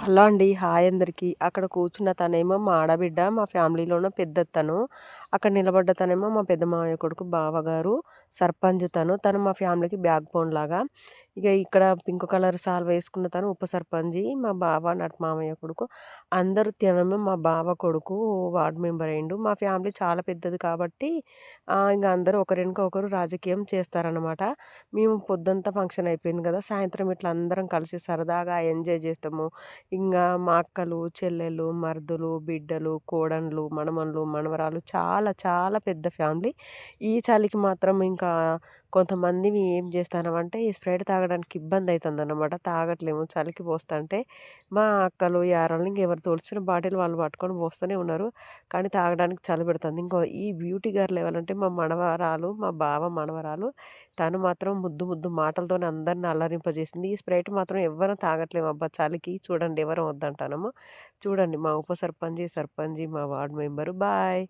Hello అండి. Hi అందరికీ. అక్కడ కూర్చున్న తనేమో మా ఆడబిడ్డ మా ఫ్యామిలీలోనే పెద్ద తను అక్కడ నిలబడ్డ తనేమో మా పెద్ద మామయ్య కొడుకు బావగారు సర్పంచ్ తను. తను మా ఫ్యామిలీకి బ్యాక్ బోన్ లాగా. ఇక ఇక్కడ పింక్ కలర్ సాల్ వేసుకున్న తను ఉప సర్పంచి మా బావ నాటి మామయ్య కొడుకు. అందరూ తినమే మా బావ కొడుకు వార్డ్ మెంబర్ అయిండు. మా ఫ్యామిలీ చాలా పెద్దది కాబట్టి ఇంకా అందరూ ఒకరినక ఒకరు రాజకీయం చేస్తారనమాట మేము పొద్దుంతా ఫంక్షన్ అయిపోయింది కదా సాయంత్రం ఇట్లా అందరం కలిసి సరదాగా ఎంజాయ్ చేస్తాము. ఇంకా మా అక్కలు చెల్లెలు మర్దులు బిడ్డలు కోడన్లు మనమన్లు మనవరాలు చాలా చాలా పెద్ద ఫ్యామిలీ. ఈ చలికి మాత్రం ఇంకా కొంతమంది ఏం చేస్తారంటే ఈ స్ప్రైట్ తాగడానికి ఇబ్బంది అవుతుంది అనమాట తాగట్లేము. చలికి పోస్తుంటే మా అక్కలు యారాలు ఇంకెవరు తోడ్చిన బాటిల్ వాళ్ళు పట్టుకొని పోస్తూనే ఉన్నారు. కానీ తాగడానికి చలి పెడుతుంది. ఇంకో ఈ బ్యూటీ గారు ఎవరంటే మా మనవరాలు మా బావ మనవరాలు. తను మాత్రం ముద్దు ముద్దు మాటలతోనే అందరిని అల్లరింపజేసింది. ఈ స్ప్రైట్ మాత్రం ఎవరు తాగట్లేము. అబ్బా చలికి చూడండి ఎవరు వద్దంటానము. చూడండి మా ఉప సర్పంచి సర్పంచి మా వార్డు మెంబరు. బాయ్.